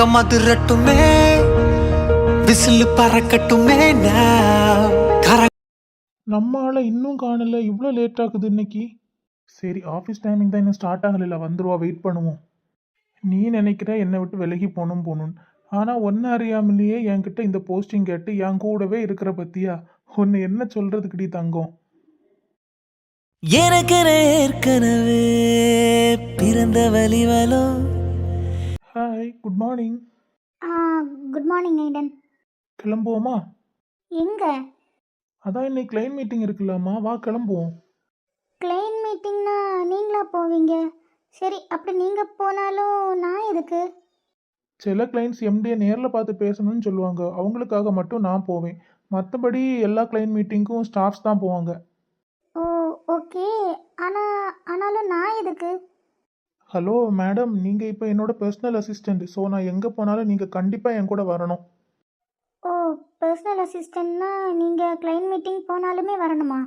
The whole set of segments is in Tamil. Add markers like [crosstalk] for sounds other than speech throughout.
அரங்கம் அதிரட்டுமே விசில் பறக்கட்டுமே now. கர நம்ம ஆளை இன்னும் காணல இவ்வளோ லேட் ஆகுது இன்னைக்கு. சரி ஆஃபீஸ் டைமிங் தான் இன்னும் ஸ்டார்ட் ஆகலைல வந்துருவா வெயிட் பண்ணுவோம். நீ நினைக்கிற என்னை விட்டு விலகி போகணும் போகணும்னு. ஆனால் ஒன்று அறியாமலேயே என்கிட்ட இந்த போஸ்டிங் கேட்டு என் கூடவே இருக்கிற பத்தியா? ஒன்று என்ன சொல்கிறதுக்குடி தங்கம்? எனக்கென ஏற்கனவே பிறந்த வலிவலோ hi good morning good morning ஐடன் கிளம்புவோமா? எங்க? அதான் இன்னைக்கு கிளைன் மீட்டிங் இருக்குல்லம்மா. வா கிளம்புவோம். கிளைன் மீட்டிங்னா நீங்களா போவீங்க? சரி அப்படி நீங்கள் போனாலும் நான் எதுக்கு? சில கிளைண்ட்ஸ் எம்டியை நேரில் பார்த்து பேசணும்னு சொல்லுவாங்க. அவங்களுக்காக மட்டும் நான் போவேன். மற்றபடி எல்லா கிளைண்ட் மீட்டிங்க்கும் ஸ்டாஃப்ஸ் தான் போவாங்க. ஓ ஓகே ஆனால் ஆனாலும் நான் எதுக்கு? ஹலோ மேடம் நீங்கள் இப்போ என்னோட பர்சனல் அசிஸ்டண்ட் ஸோ நான் எங்கே போனாலும் நீங்கள் கண்டிப்பாக என் கூட வரணும். ஓ பர்சனல் அசிஸ்டன்ட்னா நீங்கள் கிளைன் மீட்டிங் போனாலுமே வரணுமா?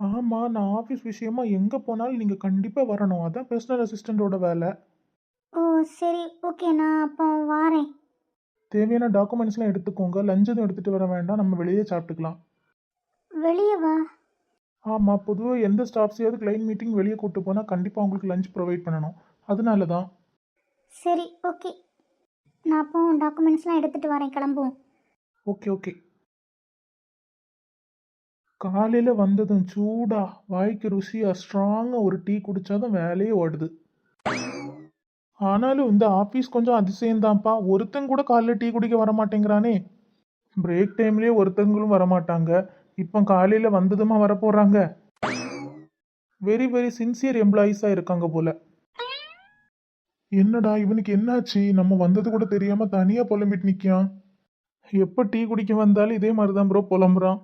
ஆமாம் நான் ஆஃபீஸ் விஷயமா எங்கே போனாலும் நீங்கள் கண்டிப்பாக வரணும். அதான் பர்சனல் அசிஸ்டண்ட்டோட வேலை. ஓ சரி. ஓகே நான் அப்போ வாரேன். தேவையான டாக்குமெண்ட்ஸ்லாம் எடுத்துக்கோங்க. லஞ்ச் எதுவும் எடுத்துகிட்டு வர வேண்டாம். நம்ம வெளியே சாப்பிட்டுக்கலாம். வெளியே வா ஆமாம் பொதுவாக எந்த ஸ்டாஃப்ஸையாவது கிளைண்ட் மீட்டிங் வெளியே கூட்டு போனால் கண்டிப்பாக உங்களுக்கு லஞ்ச் ப்ரொவைட் பண்ணணும். அதனால தான் சரி ஓகே நான் அப்போ டாக்குமெண்ட்ஸ்லாம் எடுத்துகிட்டு வரேன் கிளம்புவோம். ஓகே ஓகே காலையில் வந்ததும் சூடா வாய்க்கு ருசியாக ஸ்ட்ராங்காக ஒரு டீ குடித்தாதான் வேலையே ஓடுது. ஆனாலும் இந்த ஆஃபீஸ் கொஞ்சம் அதிசயம்தான்ப்பா. ஒருத்தன் கூட காலைல டீ குடிக்க வர மாட்டேங்கிறானே பிரேக் டைம்லேயே ஒருத்தங்களும் வர மாட்டாங்க இப்போ காலையில் வந்ததுமா வரப்போகிறாங்க வெரி வெரி சின்சியர் எம்ப்ளாயீஸாக இருக்காங்க போல. என்னடா இவனுக்கு என்னாச்சு? நம்ம வந்தது கூட தெரியாமல் தனியாக புலம்பிட்டு நிற்கான் எப்போ டீ குடிக்க வந்தாலும் இதே மாதிரி தான் ப்ரோ புலம்புறான்.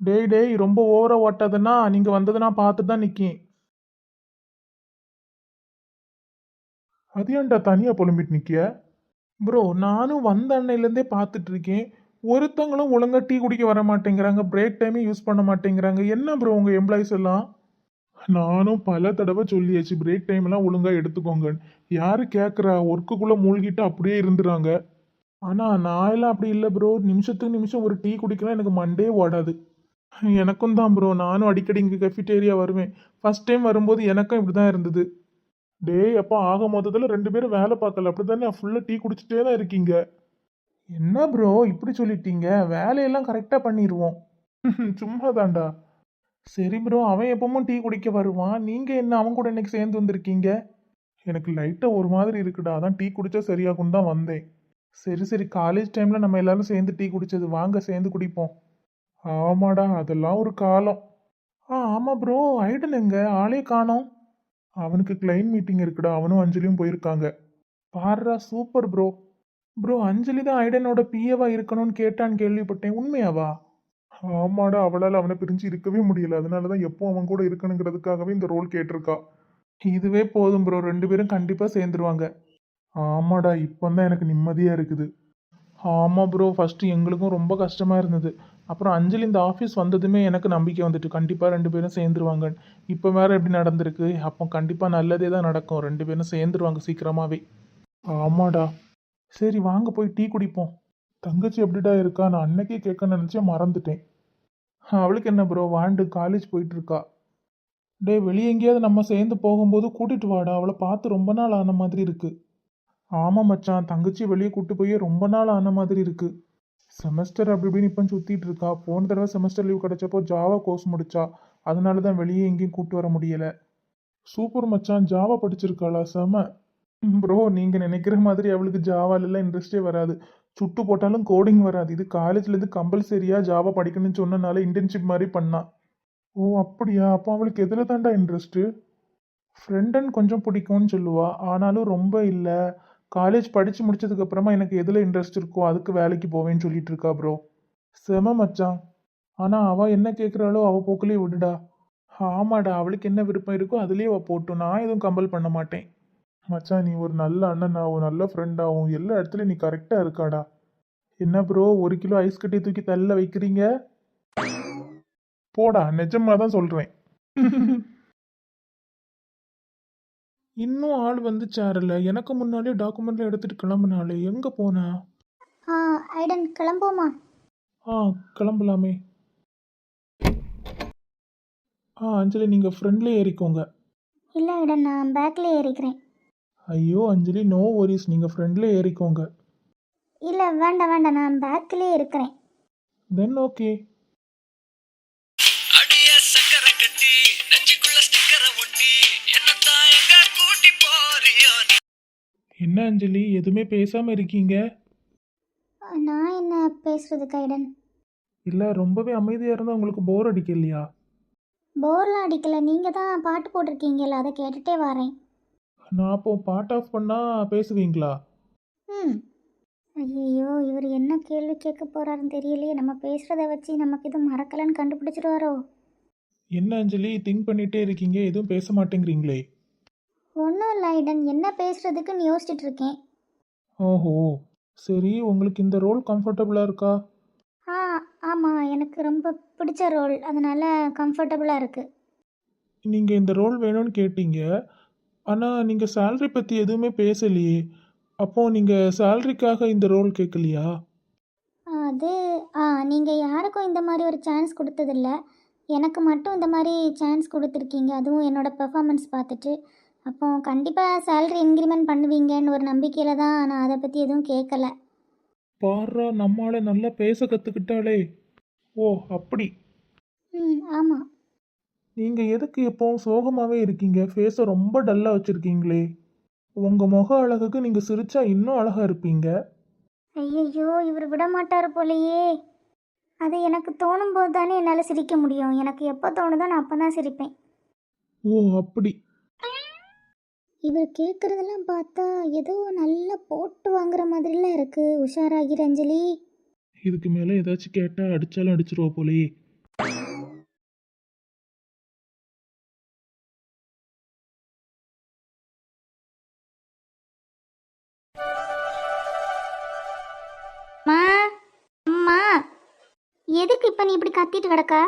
டேய் டேய் ரொம்ப ஓவராக ஓட்டாதுன்னா நீங்கள் வந்தது நான் பார்த்து தான் நிற்கேன் அது ஏன்டா தனியாக புலம்பிட்டு நிற்கிய ப்ரோ நானும் வந்த அன்னையிலேருந்தே பார்த்துட்ருக்கேன் ஒருத்தங்களும் ஒழுங்கா டீ குடிக்க வர மாட்டேங்கிறாங்க பிரேக் டைமே யூஸ் பண்ண மாட்டேங்கிறாங்க. என்ன ப்ரோ உங்கள் எம்ப்ளாயிஸ் எல்லாம்? நானும் பல தடவை சொல்லியாச்சு பிரேக் டைம்லாம் ஒழுங்காக எடுத்துக்கோங்க யார் கேட்குறா ஒர்க்குக்குள்ளே மூழ்கிட்டு அப்படியே இருந்துறாங்க. ஆனால் நான் எல்லாம் அப்படி இல்லை ப்ரோ நிமிஷத்துக்கு நிமிஷம் ஒரு டீ குடிக்கலாம் எனக்கு மண்டே ஓடாது. எனக்கும் தான் ப்ரோ நானும் அடிக்கடி இங்கே கெஃபிட்டேரியா வருவேன். ஃபர்ஸ்ட் டைம் வரும்போது எனக்கும் இப்படி தான் இருந்தது. டேய் அப்போ ஆக மொத்தத்தில் ரெண்டு பேரும் வேலை பார்க்கல. அப்படி தானே ஃபுல்லாக டீ குடிச்சிட்டே தான் இருக்கீங்க. என்ன ப்ரோ இப்படி சொல்லிட்டீங்க? வேலையெல்லாம் கரெக்டாக பண்ணிடுவோம் [laughs] சும்மா தாண்டா சரி ப்ரோ அவன் எப்பவும் டீ குடிக்க வருவான். நீங்கள் என்ன அவன் கூட இன்னைக்கு சேர்ந்து வந்திருக்கீங்க? எனக்கு லைட்டாக ஒரு மாதிரி இருக்குடா. அதான் டீ குடித்தா சரியாகும் தான் வந்தேன். சரி சரி. காலேஜ் டைமில் நம்ம எல்லாரும் சேர்ந்து டீ குடித்தது வாங்க சேர்ந்து குடிப்போம். ஆமாடா அதெல்லாம் ஒரு காலம். ஆ ஆமாம் ப்ரோ ஐடன் எங்க? ஆளே காணோம். அவனுக்கு கிளைண்ட் மீட்டிங் இருக்குடா. அவனும் அஞ்சலியும் போயிருக்காங்க. பாருடா சூப்பர் ப்ரோ ப்ரோ அஞ்சலி தான் ஐடனோட பிஏவா இருக்கணும்னு கேட்டான்னு கேள்விப்பட்டேன். உண்மையாவா? ஆமாடா அவளால் அவனை பிரிஞ்சு இருக்கவே முடியல. அதனால தான் எப்போ அவன் கூட இருக்கணுங்கிறதுக்காகவே இந்த ரோல் கேட்டிருக்கா. இதுவே போதும் ப்ரோ. ரெண்டு பேரும் கண்டிப்பாக சேர்ந்துருவாங்க. ஆமாடா இப்போ தான் எனக்கு நிம்மதியாக இருக்குது. ஆமாம் ப்ரோ. ஃபஸ்ட்டு எங்களுக்கும் ரொம்ப கஷ்டமாக இருந்தது. அப்புறம் அஞ்சலி இந்த ஆஃபீஸ் வந்ததுமே எனக்கு நம்பிக்கை வந்துட்டு. கண்டிப்பாக ரெண்டு பேரும் சேர்ந்துருவாங்க இப்போ வேற எப்படி நடந்திருக்கு. அப்போ கண்டிப்பாக நல்லதே தான் நடக்கும். ரெண்டு பேரும் சேர்ந்துருவாங்க சீக்கிரமாகவே ஆமாடா. சரி வாங்க போய் டீ குடிப்போம். தங்கச்சி எப்படிடா இருக்கா? நான் அன்னைக்கே கேட்க நினச்சேன் மறந்துட்டேன். அவளுக்கு என்ன ப்ரோ வாண்டு காலேஜ் போயிட்டு இருக்கா. டேய் வெளியே எங்கேயாவது நம்ம சேர்ந்து போகும்போது கூட்டிட்டு வாடா. அவளை பார்த்து ரொம்ப நாள் ஆன மாதிரி இருக்கு. ஆமாம் மச்சான் தங்கச்சி வெளியே கூட்டு போய் ரொம்ப நாள் ஆன மாதிரி இருக்கு. செமஸ்டர் அப்படி இப்படின்னு இப்போ சுற்றிட்டு இருக்கா. போன தடவை செமஸ்டர் லீவ் கிடைச்சப்போ ஜாவா கோர்ஸ் முடிச்சா. அதனால தான் வெளியே எங்கேயும் கூட்டு வர முடியல. சூப்பர் மச்சான் ஜாவா படிச்சிருக்காளா? செம. ப்ரோ நீங்கள் நினைக்கிற மாதிரி அவளுக்கு ஜாவாலெல்லாம் இன்ட்ரெஸ்டே வராது. சுட்டு போட்டாலும் கோடிங் வராது. இது காலேஜ்லேருந்து கம்பல்சரியாக ஜாவா படிக்கணும்னு சொன்னனால இன்டர்ன்ஷிப் மாதிரி பண்ணா. ஓ அப்படியா? அப்போ அவளுக்கு எதில் தாண்டா இன்ட்ரெஸ்ட்டு ஃப்ரெண்டன் கொஞ்சம் பிடிக்கும்னு சொல்லுவா. ஆனாலும் ரொம்ப இல்லை. காலேஜ் படித்து முடிச்சதுக்கப்புறமா எனக்கு எதில் இன்ட்ரெஸ்ட் இருக்கோ அதுக்கு வேலைக்கு போவேன்னு சொல்லிட்டு இருக்கா ப்ரோ செம மச்சான். ஆனால் அவள் என்ன கேட்குறாளோ அவள் போக்குலேயே விடுடா. ஆமாடா அவளுக்கு என்ன விருப்பம் இருக்கோ அதுலேயே அவள் போட்டும். நான் எதுவும் கம்பல் பண்ண மாட்டேன். மச்சான் நீ ஒரு நல்ல அண்ணனாவும் நல்ல ஃப்ரெண்டாவும் எல்லா இடத்துலையும் நீ கரெக்டாக இருக்காடா. என்ன ப்ரோ ஒரு கிலோ ஐஸ் கட்டி தூக்கி தள்ள வைக்கிறீங்க? போடா நிஜமாக தான் சொல்கிறேன் [laughs] இன்னும் ஆள் வந்து சேரல. எனக்கு முன்னாடியே டாக்குமெண்ட்ல எடுத்துட்டு கிளம்புனாலே எங்க போனா? ஆ ஐடன் கிளம்போமா ஆ கிளம்பலாமே. ஆ அஞ்சலி நீங்க ஃப்ரெண்ட்ல ஏறிக்கோங்க. இல்லை ஐடன் நான் பேக்கில் ஏறிக்கிறேன். ஐயோ அஞ்சலி நோ ஒரிஸ் நீங்க ஃப்ரெண்ட்ல ஏறிக்கோங்க. இல்லை வேண்டாம் வேண்டாம். நான் பேக்கிலே இருக்கிறேன். தென் ஓகே அடிய சக்கரை கட்டி நெஞ்சுக்குள்ள ஸ்டிக்கரை ஒட்டி என்னத்தான் எங்க கூட்டி போறியோ? என்ன அஞ்சலி எதுவுமே பேசாம இருக்கீங்க? நான் என்ன பேசுறதுக்கு ஐடன் இல்ல ரொம்பவே அமைதியா இருந்தா உங்களுக்கு போர் அடிக்கலையா? போர்லாம் அடிக்கல. நீங்கள் தான் பாட்டு போட்டிருக்கீங்கல்ல அதை கேட்டுட்டே வரேன். நான் அப்போ பாட் ஆஃப் பண்ணா பேசுவீங்களா? ம். ஐயோ இவர் என்ன கேள்வி கேட்க போறாருன்னு தெரியலையே. நம்ம பேசுகிறத வச்சு நமக்கு எதுவும் மறக்கலைன்னு கண்டுபிடிச்சிருவாரோ? என்ன அஞ்சலி திங்க் பண்ணிட்டே இருக்கீங்க எதுவும் பேச மாட்டேங்கிறீங்களே? ஒன்றும் இல்லை ஐடன். என்ன பேசுறதுக்குன்னு யோசிச்சுட்டு இருக்கேன். ஓஹோ. சரி உங்களுக்கு இந்த ரோல் கம்ஃபர்டபுளாக இருக்கா? ஆ ஆமாம் எனக்கு ரொம்ப பிடிச்ச ரோல் அதனால் கம்ஃபர்டபுளாக இருக்குது நீங்கள் இந்த ரோல் வேணும்னு கேட்டீங்க. ஆனால் நீங்கள் சேலரி பற்றி எதுவுமே பேசலையே. அப்போது நீங்கள் சேலரிக்காக இந்த ரோல் கேட்கலையா? அது ஆ நீங்கள் யாருக்கும் இந்த மாதிரி ஒரு சான்ஸ் கொடுத்ததில்ல. எனக்கு மட்டும் இந்த மாதிரி சான்ஸ் கொடுத்துருக்கீங்க. அதுவும் என்னோட பெர்ஃபார்மன்ஸ் பார்த்துட்டு. அப்போ கண்டிப்பாக சேலரி இன்க்ரிமெண்ட் பண்ணுவீங்கன்னு ஒரு நம்பிக்கையில் தான் நான் அதை பற்றி எதுவும் கேட்கல. பாரா நம்மால நல்லா பேச கற்றுக்கிட்டாளே ஓ அப்படி. ம் ஆமாம் நீங்கள் எதுக்கு எப்போவும் சோகமாகவே இருக்கீங்க? ஃபேஸை ரொம்ப டல்லாக வச்சுருக்கீங்களே. உங்கள் முக அழகுக்கு நீங்கள் சிரிச்சா இன்னும் அழகாக இருப்பீங்க. ஐயையோ இவர் விட மாட்டார் போலையே. அது எனக்கு தோணும் போது தானே என்னால் சிரிக்க முடியும். எனக்கு எப்போ தோணுதோ நான் அப்போ தான் சிரிப்பேன். ஓ அப்படி. இவர் கேட்குறதெல்லாம் பார்த்தா ஏதோ நல்லா போட்டு வாங்குற மாதிரிலாம் இருக்குது உஷாராகி ரஞ்சலி. இதுக்கு மேலே ஏதாச்சும் கேட்டால் அடித்தாலும் அடிச்சிருவா போலயே. கத்திட்டு கிடக்கா?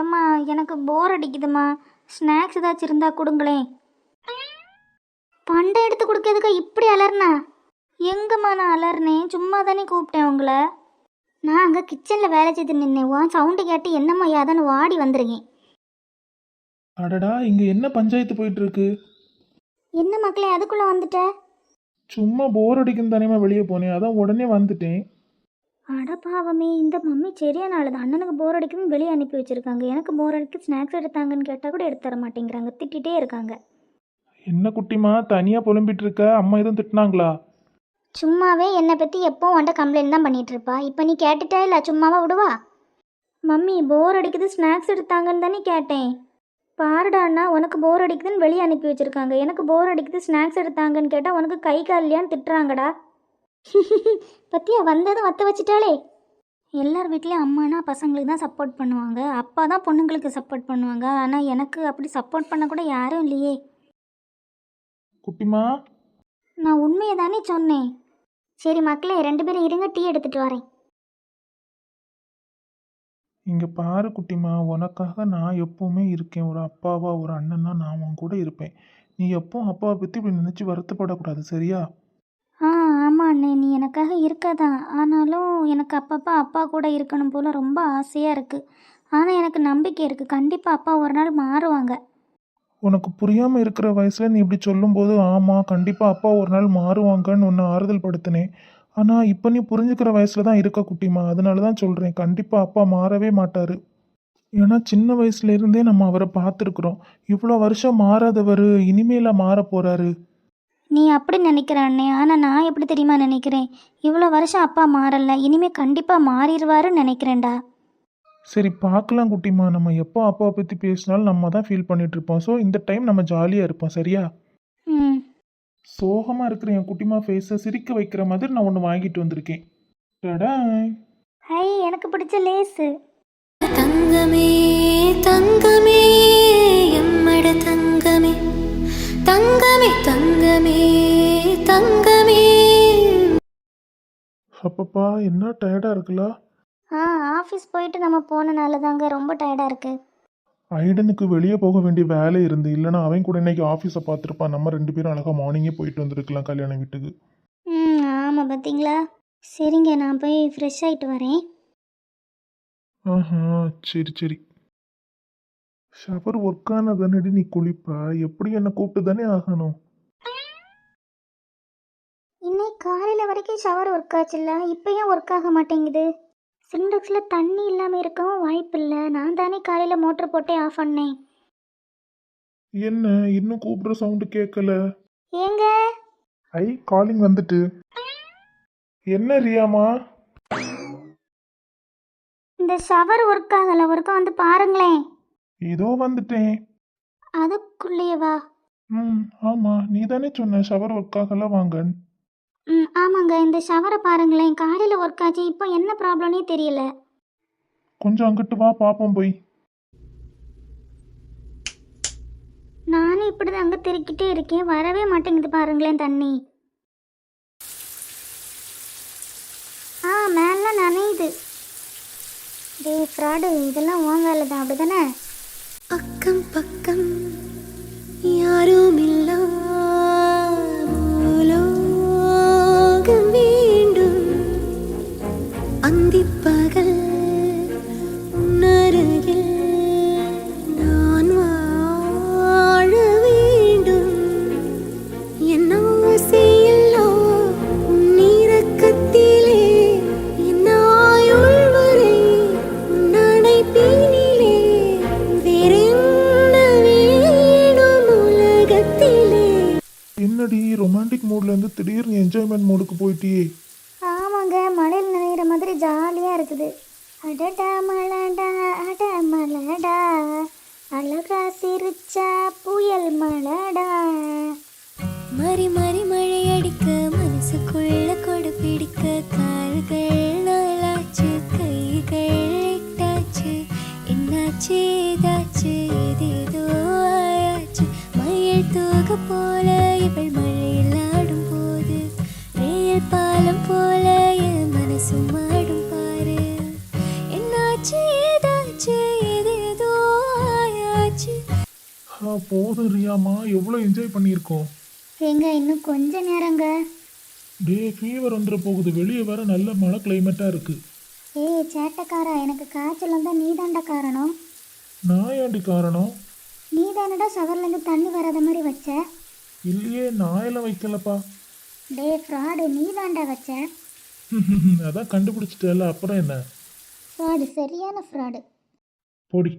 ஏம்மா எனக்கு போர் அடிக்குதும்மா. ஸ்நாக்ஸ் ஏதாச்சும் இருந்தா கொடுங்களேன். பண்டை எடுத்து கொடுக்கறதுக்கு இப்படி அலர்னா எங்கம்மா நான் அலர்னேன் சும்மா தானே கூப்பிட்டேன் உங்களை. நான் அங்கே கிச்சனில் வேலை செய்து நின்னேன். உன் சவுண்டு கேட்டு என்னம்மா யாதன்னு வாடி வந்திருக்கேன். அடடா இங்கே என்ன பஞ்சாயத்து போயிட்டு இருக்கு என்ன மக்களே அதுக்குள்ளே வந்துட்ட? சும்மா போர் அடிக்கும் தானேமா வெளியே போனேன். அதான் உடனே வந்துட்டேன். அட பாவமே இந்த மம்மி சரியான ஆளுது அண்ணனுக்கு போர் அடிக்குதுன்னு வெளியே அனுப்பி வச்சிருக்காங்க. எனக்கு போர் அடிக்கு ஸ்நாக்ஸ் எடுத்தாங்கன்னு கேட்டால் கூட எடுத்து தர மாட்டேங்கிறாங்க. திட்டிகிட்டே இருக்காங்க. என்ன குட்டிமா தனியாக புலம்பிட்டு இருக்க? அம்மா எதுவும் திட்டினாங்களா? சும்மாவே என்னை பற்றி எப்போ உன்ட்ட கம்ப்ளைண்ட் தான் பண்ணிட்டு இருப்பா? இப்போ நீ கேட்டுட்டா இல்லை சும்மாவா விடுவா? மம்மி போர் அடிக்குது ஸ்நாக்ஸ் எடுத்தாங்கன்னு தானே கேட்டேன். பாருடா அண்ணா உனக்கு போர் அடிக்குதுன்னு வெளியே அனுப்பி வச்சிருக்காங்க. எனக்கு போர் அடிக்குது ஸ்நாக்ஸ் எடுத்தாங்கன்னு கேட்டால் உனக்கு கை கால் இல்லையான்னு திட்டுறாங்கடா. [laughs] பத்தியா வந்ததும் வத்த வச்சிட்டாளே. எல்லார் வீட்லேயும் அம்மானா பசங்களுக்கு தான் சப்போர்ட் பண்ணுவாங்க. அப்பா தான் பொண்ணுங்களுக்கு சப்போர்ட் பண்ணுவாங்க. ஆனால் எனக்கு அப்படி சப்போர்ட் பண்ண கூட யாரும் இல்லையே. குட்டிமா? நான் உண்மையை தானே சொன்னேன். சரி மக்களே ரெண்டு பேரும் இருங்க டீ எடுத்துட்டு வரேன். இங்கே பாரு குட்டிமா உனக்காக நான் எப்போவுமே இருக்கேன். ஒரு அப்பாவா ஒரு அண்ணனா நான் உன் கூட இருப்பேன். நீ எப்போ அப்பாவை பற்றி இப்படி நினச்சி வருத்தப்படக்கூடாது சரியா? ஆ ஆமாம் அண்ணே நீ எனக்காக இருக்கதான். ஆனாலும் எனக்கு அப்பப்போ அப்பா கூட இருக்கணும் போல ரொம்ப ஆசையாக இருக்குது ஆனால் எனக்கு நம்பிக்கை இருக்குது கண்டிப்பாக அப்பா ஒரு நாள் மாறுவாங்க. உனக்கு புரியாமல் இருக்கிற வயசில் நீ இப்படி சொல்லும்போது ஆமாம் கண்டிப்பாக அப்பா ஒரு நாள் மாறுவாங்கன்னு ஒன்று ஆறுதல் படுத்தினேன். ஆனால் இப்போ நீ புரிஞ்சுக்கிற வயசில் தான் இருக்க குட்டிமா? அதனால தான் சொல்கிறேன் கண்டிப்பாக அப்பா மாறவே மாட்டார். ஏன்னா சின்ன வயசுலேருந்தே நம்ம அவரை பார்த்துருக்குறோம். இவ்வளோ வருஷம் மாறாதவர் இனிமேல மாற போகிறாரு நீ அப்படி நினைக்கிற அண்ணே. ஆனால் நான் எப்படி தெரியுமா நினைக்கிறேன்? இவ்வளோ வருஷம் அப்பா மாறல. இனிமேல் கண்டிப்பாக மாறிடுவாருன்னு நினைக்கிறேன்டா. சரி பார்க்கலாம் குட்டிமா. நம்ம எப்போ அப்பாவை பற்றி பேசினாலும் நம்ம தான் ஃபீல் பண்ணிட்டு இருப்போம் ஸோ இந்த டைம் நம்ம ஜாலியாக இருப்போம். சரியா? ம். சோகமாக இருக்கிற என் குட்டிமா ஃபேஸை சிரிக்க வைக்கிற மாதிரி நான் ஒன்று வாங்கிட்டு வந்திருக்கேன். டடாய். ஹை எனக்கு பிடிச்ச லேஸு தங்கமே தங்கமே எம்மட தங்கமே. தங்கமே தங்கமே தங்கமே. அப்பப்பா என்ன டயர்டாக இருக்குல்ல? ஆ ஆஃபீஸ் போயிட்டு நம்ம போனனால தாங்க ரொம்ப டயர்டாக இருக்குது ஐடனுக்கு வெளியே போக வேண்டிய வேலை இருந்து இல்லைன்னா அவன் கூட இன்னைக்கு ஆஃபீஸை பார்த்துருப்பான். நம்ம ரெண்டு பேரும் அழகாக மார்னிங்கே போயிட்டு வந்திருக்கலாம் கல்யாண வீட்டுக்கு. ம் ஆமாம் பார்த்தீங்களா சரிங்க நான் போய் ஃப்ரெஷ் ஆகிட்டு வரேன். ஆஹா சரி சரி. ஷவர் ஒர்க் ஆனதானடி நீ குளிப்ப? எப்படி என்னை கூப்பிட்டு தானே ஆகணும்? இன்னைக்கு காலையில் வரைக்கும் ஷவர் ஒர்க் ஆச்சுல்ல இப்போ ஏன் ஒர்க் ஆக மாட்டேங்குது? சிண்டெக்ஸில் தண்ணி இல்லாமல் இருக்கவும் வாய்ப்பு இல்லை. நான் தானே காலையில் மோட்டர் போட்டே ஆஃப் பண்ணேன். என்ன? இன்னும் கூப்பிடுற சவுண்டு கேட்கல ஏங்க? ஐ காலிங் வந்துட்டு. என்ன ரியாமா? இந்த ஷவர் ஒர்க் ஆகலை ஒர்க்கை வந்து பாருங்களேன். இதோ வந்துட்டேன். அதுக்குள்ளேயேவா ம் ஆமா நீ தானே சொன்ன ஷவர் ஒர்க் ஆகல வாங்கன்னு ம் ஆமாங்க இந்த ஷவரை பாருங்களேன் காலையில் ஒர்க் ஆச்சு இப்போ என்ன ப்ராப்ளம்னே தெரியல. கொஞ்சம் அங்கிட்டு வா பாப்போம் போய். நானும் இப்படி தான் அங்கே திருக்கிட்டே இருக்கேன் வரவே மாட்டேங்குது பாருங்களேன் தண்ணி. ஆ மேலே நனையுது. டே ஃப்ராடு இதெல்லாம் உன் வேலை தான் அப்படி தானே அக்கம் பக்கம் யாரும் எவ்வளோ என்ஜாய் பண்ணியிருக்கோம். ஏங்க இன்னும் கொஞ்ச நேரங்க. டே ஃபீவர் வந்துட போகுது. வெளியே வேற நல்ல மழை கிளைமேட்டாக இருக்கு. ஏய் சேட்டக்காரா எனக்கு காய்ச்சல் வந்தால் நீ காரணம். நான் ஏண்டி காரணம்? நீ தானடா ஷவர்லேருந்து தண்ணி வராத மாதிரி வச்ச? இல்லையே நான் எல்லாம் வைக்கலப்பா. டே ஃப்ராடு நீ தாண்டா வச்ச? [laughs] அதான் கண்டுபிடிச்சிட்டல அப்புறம் என்ன? ஃப்ராடு சரியான ஃப்ராடு போடி.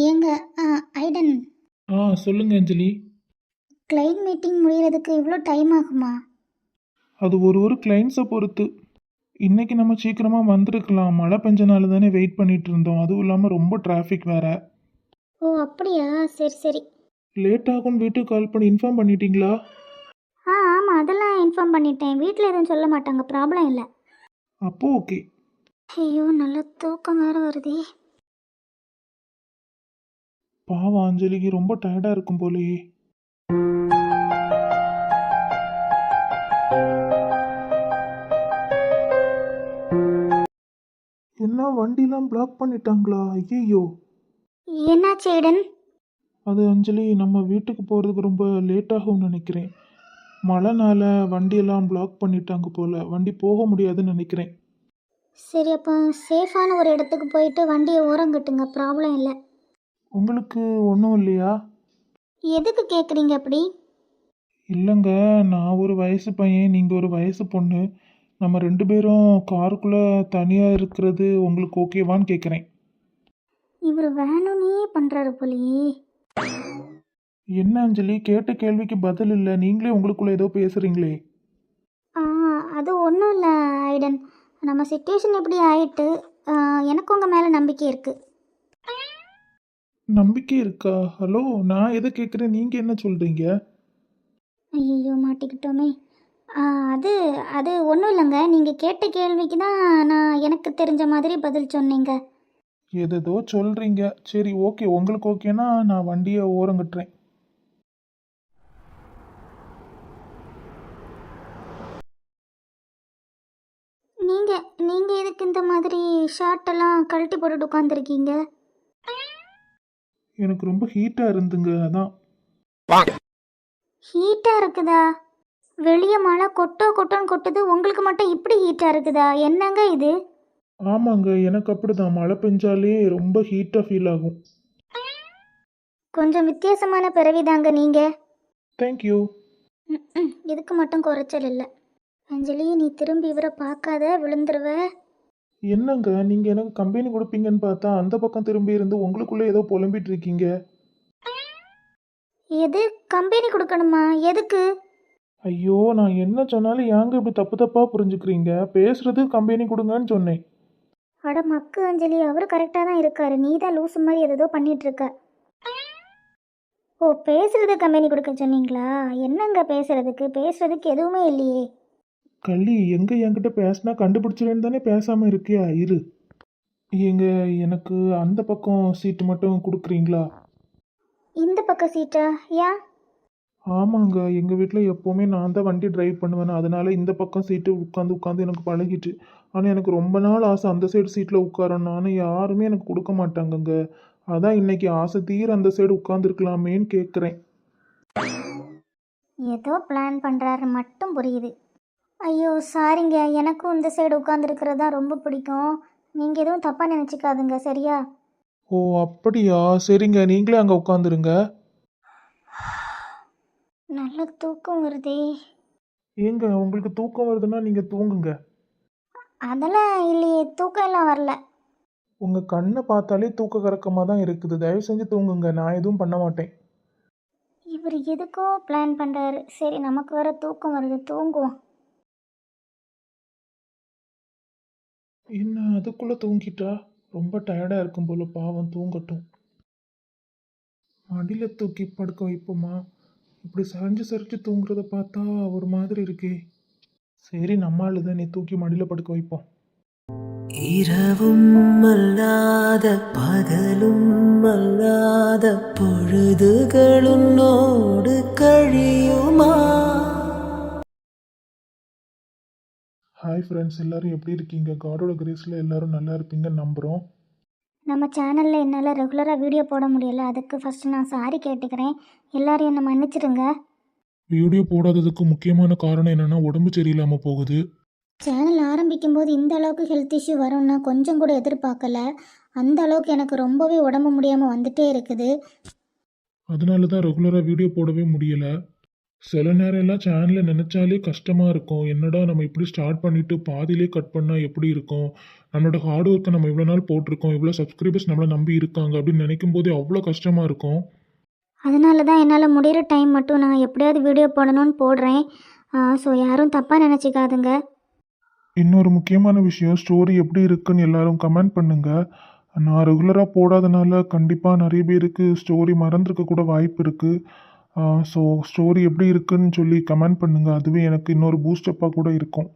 ஏங்க ஐடன். ஆ சொல்லுங்க அஞ்சலி. கிளைண்ட் மீட்டிங் முடியறதுக்கு இவ்வளோ டைம் ஆகுமா? அது ஒரு ஒரு கிளைண்ட்ஸை பொறுத்து. இன்னைக்கு நம்ம சீக்கிரமாக வந்திருக்கலாம். மழை பெஞ்சனால தானே வெயிட் பண்ணிட்டு இருந்தோம். அதுவும் இல்லாமல் ரொம்ப டிராஃபிக் வேற. ஓ அப்படியா? சரி சரி. லேட் ஆகும்னு வீட்டுக்கு கால் பண்ணி இன்ஃபார்ம் பண்ணிட்டீங்களா? ஆ ஆமாம் அதெல்லாம் இன்ஃபார்ம் பண்ணிட்டேன். வீட்டில் எதுவும் சொல்ல மாட்டாங்க. ப்ராப்ளம் இல்லை. அப்போ ஓகே ஐயோ நல்ல தூக்கம் வேறு வருதே. பாவம் அஞ்சலிக்கு ரொம்ப டயர்டாக இருக்கும் போலயே. என்ன வண்டிலாம் பிளாக் பண்ணிட்டாங்களா? ஐயோ என்னாச்சு ஐடன் அது அஞ்சலி நம்ம வீட்டுக்கு போகிறதுக்கு ரொம்ப லேட் ஆகும்னு நினைக்கிறேன். மழைனால வண்டியெல்லாம் பிளாக் பண்ணிட்டாங்க போல. வண்டி போக முடியாதுன்னு நினைக்கிறேன். சரி அப்போ சேஃபான ஒரு இடத்துக்கு போயிட்டு வண்டியை ஓரம் கட்டுங்க. ப்ராப்ளம் இல்லை. உங்களுக்கு ஒன்றும் இல்லையா? எதுக்கு கேட்குறீங்க அப்படி? இல்லைங்க நான் ஒரு வயசு பையன் நீங்கள் ஒரு வயசு பொண்ணு. நம்ம ரெண்டு பேரும் காருக்குள்ளே தனியாக இருக்கிறது உங்களுக்கு ஓகேவான்னு கேட்குறேன் இவர் வேணும்னே பண்ணுறாரு போலயே. என்ன அஞ்சலி கேட்ட கேள்விக்கு பதில் இல்லை. நீங்களே உங்களுக்குள்ள ஏதோ பேசுகிறீங்களே ஆ அது ஒன்றும் இல்லை ஐடன். நம்ம சுச்சுவேஷன் இப்படி ஆயிட்டு எனக்கு உங்கள் மேலே நம்பிக்கை இருக்குது நம்பிக்கை இருக்கா? ஹலோ நான் எதை கேட்குறேன்? நீங்கள் என்ன சொல்கிறீங்க ஐயோ மாட்டிக்கிட்டோமே. அது அது ஒன்றும் இல்லைங்க. நீங்கள் கேட்ட கேள்விக்கு தான் நான் எனக்கு தெரிஞ்ச மாதிரி பதில் சொன்னீங்க. எதேதோ சொல்கிறீங்க சரி ஓகே. உங்களுக்கு ஓகேனா நான் வண்டியை ஓரங்கட்டுறேன். நீங்கள் எதுக்கு இந்த மாதிரி ஷர்ட்டெல்லாம் கழட்டி போட்டுட்டு உட்காந்துருக்கீங்க எனக்கு ரொம்ப ஹீட்டாக இருந்துங்க அதான். ஹீட்டாக இருக்குதா? வெளியே மழை கொட்டோ கொட்டோன்னு கொட்டுது உங்களுக்கு மட்டும் இப்படி ஹீட்டாக இருக்குதா? என்னங்க இது? ஆமாங்க எனக்கு அப்படிதான். மழை பெஞ்சாலே ரொம்ப ஹீட்டாக ஃபீல் ஆகும். கொஞ்சம் வித்தியாசமான பிறவிதாங்க நீங்கள் தேங்க்யூ. இதுக்கு மட்டும் குறைச்சல் இல்லை. அஞ்சலி நீ திரும்பி இவரை பார்க்காத விழுந்துருவ. என்னங்க நீங்கள் எனக்கு கம்பெனி கொடுப்பீங்கன்னு பார்த்தா அந்த பக்கம் திரும்பி இருந்து உங்களுக்குள்ளே ஏதோ புலம்பிட்டு இருக்கீங்க. எது? கம்பெனி கொடுக்கணுமா? எதுக்கு? ஐயோ நான் என்ன சொன்னாலும் ஏங்க இப்படி தப்பு தப்பாக புரிஞ்சுக்கிறீங்க? பேசுறது கம்பெனி கொடுங்கன்னு சொன்னேன். அட மக்கு அஞ்சலி அவர் கரெக்டாக தான் இருக்காரு. நீ தான் லூசு மாதிரி எதோ பண்ணிட்டு இருக்க. ஓ பேசுறது கம்பெனி கொடுக்க சொன்னீங்களா? என்னங்க பேசுறதுக்கு? பேசுறதுக்கு எதுவுமே இல்லையே. கள்ளி எங்கே என்கிட்ட பேசினா கண்டுபிடிச்சிருன்னு தானே பேசாமல் இருக்கியா? இரு. எங்க எனக்கு அந்த பக்கம் சீட்டு மட்டும் கொடுக்குறீங்களா? இந்த பக்கம் சீட்டா ஏன் ஆமாங்க எங்கள் வீட்டில் எப்போவுமே நான் தான் வண்டி டிரைவ் பண்ணுவேன். அதனால இந்த பக்கம் சீட்டு உட்காந்து உட்காந்து எனக்கு பழகிட்டு. ஆனால் எனக்கு ரொம்ப நாள் ஆசை அந்த சைடு சீட்டில் உட்காரணும். ஆனால் யாருமே எனக்கு கொடுக்க மாட்டாங்கங்க. அதான் இன்னைக்கு ஆசை. தீர அந்த சைடு உட்காந்துருக்கலாமேன்னு கேட்குறேன் ஏதோ பிளான் பண்ணுறாரு மட்டும் புரியுது. ஐயோ சாரிங்க. எனக்கும் இந்த சைடு உட்காந்துருக்கிறது தான் ரொம்ப பிடிக்கும். நீங்கள் எதுவும் தப்பாக நினச்சிக்காதுங்க சரியா? ஓ அப்படியா? சரிங்க. நீங்களே அங்கே உட்காந்துருங்க நல்ல தூக்கம் வருதே. ஏங்க உங்களுக்கு தூக்கம் வருதுன்னா நீங்கள் தூங்குங்க. அதெல்லாம் இல்லையே தூக்கம் எல்லாம் வரல. உங்கள் கண்ணை பார்த்தாலே தூக்க கறக்கமாக தான் இருக்குது. தயவு செஞ்சு தூங்குங்க. நான் எதுவும் பண்ண மாட்டேன். இவர் எதுக்கோ பிளான் பண்ணுறாரு சரி நமக்கு வர தூக்கம் வருது. தூங்குவோம். என்ன அதுக்குள்ளே தூங்கிட்டா? ரொம்ப டயர்டாக இருக்கும் போல பாவம் தூங்கட்டும். மடியில் தூக்கி படுக்க வைப்போமா? இப்படி சரிஞ்சு சரிஞ்சு தூங்குறத பார்த்தா ஒரு மாதிரி இருக்கே. சரி நம்மால் தான் நீ தூக்கி மடியில் படுக்க வைப்போம். இரவும் அல்லாத பகலும் அல்லாத பொழுதுகளுன்னோடு கழியுமா? ஹாய் ஃப்ரெண்ட்ஸ் எல்லாரும் எப்படி இருக்கீங்க? காடோட கிரேஸில் எல்லாரும் நல்லா இருப்பீங்கன்னு நம்புகிறோம் நம்ம சேனலில் என்னால் ரெகுலராக வீடியோ போட முடியல. அதுக்கு ஃபஸ்ட்டு நான் சாரி கேட்டுக்கிறேன். எல்லாரும் என்னை மன்னிச்சிடுங்க வீடியோ போடாததுக்கு முக்கியமான காரணம் என்னென்னா உடம்பு சரியில்லாமல் போகுது. சேனல் ஆரம்பிக்கும் போது இந்த அளவுக்கு ஹெல்த் இஷ்யூ வரும்னா கொஞ்சம் கூட எதிர்பார்க்கல. அந்த அளவுக்கு எனக்கு ரொம்பவே உடம்பு முடியாமல் வந்துட்டே இருக்குது. அதனால தான் ரெகுலராக வீடியோ போடவே முடியலை. சில நேரம் எல்லாம் சேனலை நினச்சாலே கஷ்டமாக இருக்கும். என்னடா நம்ம இப்படி ஸ்டார்ட் பண்ணிவிட்டு பாதியிலே கட் பண்ணால் எப்படி இருக்கும்? நம்மளோட ஹார்ட் ஒர்க்கை நம்ம இவ்வளோ நாள் போட்டிருக்கோம். இவ்வளோ சப்ஸ்கிரைபர்ஸ் நம்மளை நம்பி இருக்காங்க அப்படின்னு நினைக்கும் போதே அவ்வளோ கஷ்டமாக இருக்கும். அதனால தான் என்னால் முடிகிற டைம் மட்டும் நான் எப்படியாவது வீடியோ போடணும்னு போடுறேன். ஸோ யாரும் தப்பாக நினச்சிக்காதுங்க. இன்னொரு முக்கியமான விஷயம் ஸ்டோரி எப்படி இருக்குன்னு எல்லாரும் கமெண்ட் பண்ணுங்க. நான் ரெகுலராக போடாதனால கண்டிப்பாக நிறைய பேருக்கு ஸ்டோரி மறந்துருக்க கூட வாய்ப்பு இருக்குது ஸோ ஸ்டோரி எப்படி இருக்குன்னு சொல்லி கமெண்ட் பண்ணுங்கள் அதுவே எனக்கு இன்னொரு பூஸ்டப்பாக கூட இருக்கும்.